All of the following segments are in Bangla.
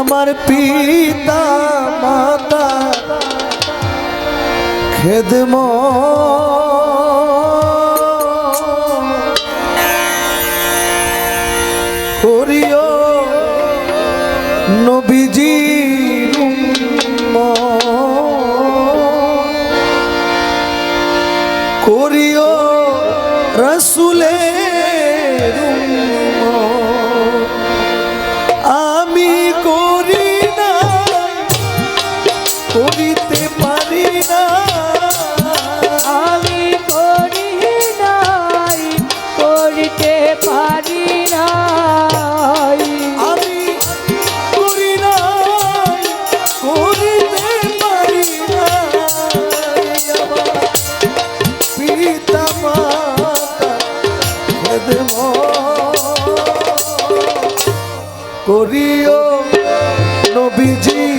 আমার পিতা মাতা খেদম করিও নবীজি নবীজি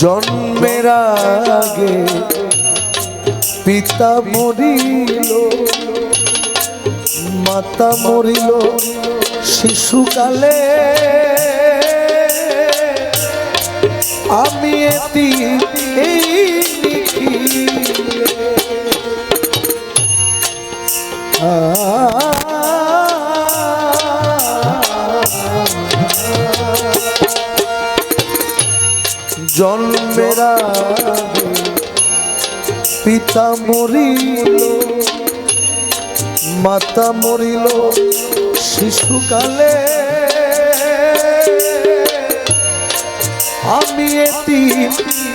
জন্মের আগে পিতা মরিল মাতা মরিল শিশুকালে আমি এটি এই নিখিলে। জন্মের পিতা মরিল মাতা মরিল শিশুকালে। আমি এটি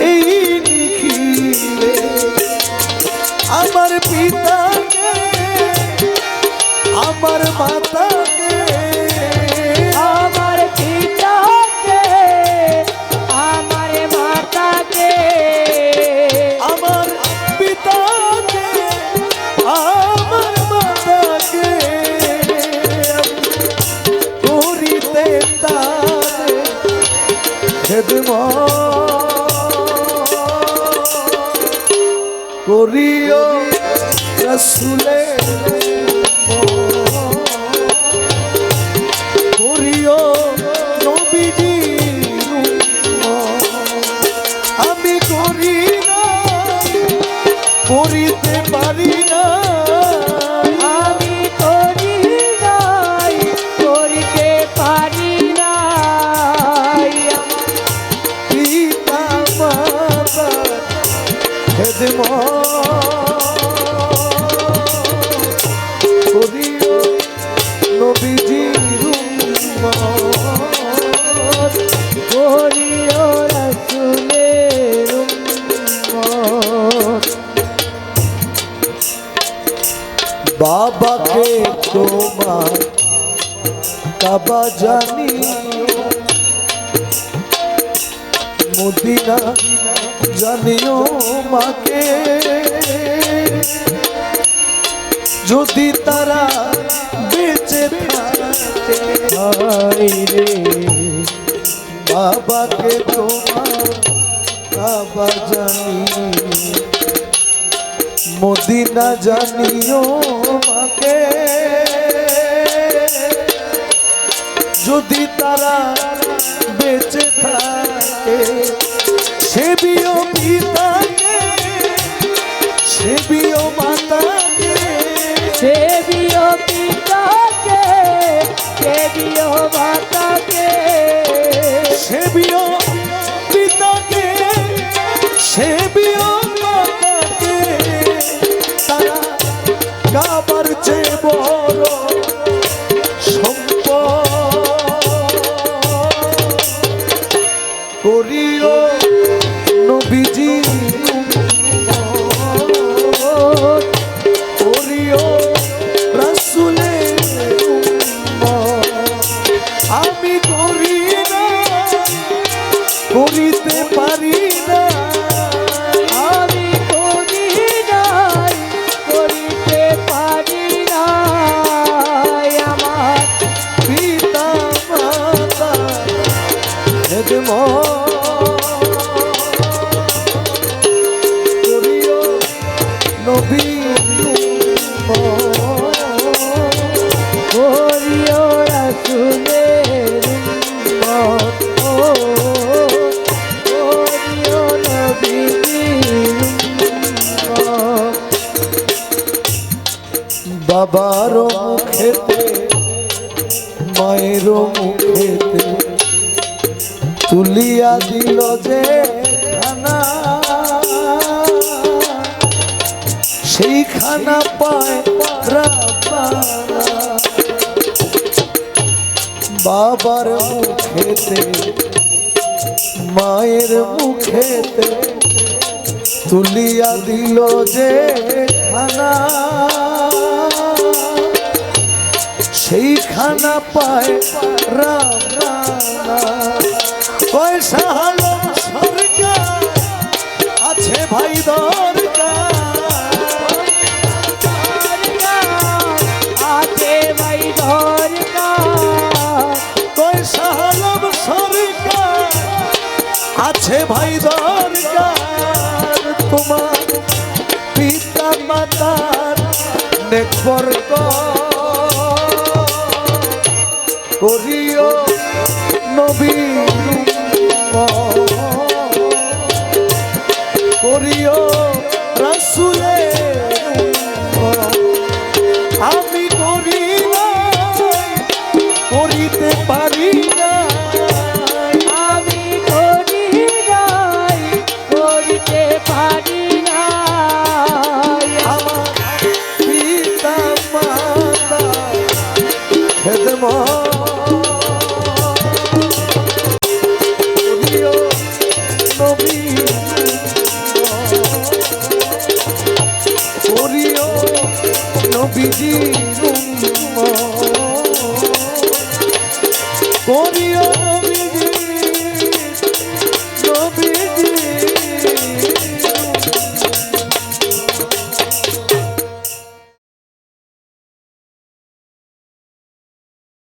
এই নিখিলে আমার পিতা আমার মাতাকে করিও রসুলে করিও নবীজি আমি করি না করিতে পারি না। বাবাকে তোমার কাবা জানি মদিনা জানিও মাকে, যদি তারা বেঁচে হায়রে বাবাকে তোমার কাবা জানি মদিনা জানিও মাকে, যদি তারা বেঁচে থাকে সেবিও পিতাকে বাবার মুখেতে, মায়ের মুখেতে তুলিয়া দিল যে খানা সেই খানা পায়। বাবার মুখেতে, মায়ের মুখেতে তুলিয়া দিল যে খানা সেই খানা পায় রানা পয়সা সরকার আছে ভাই আছে আছে ভাই দরকার। তোমার পিতা মাতার নেকবর করিও নবী করিও রাসুলে আমি করি না করিতে পারি না আমি করি নাই, করিতে পারি নাই। আমার পিতা মাতা খেদম করিও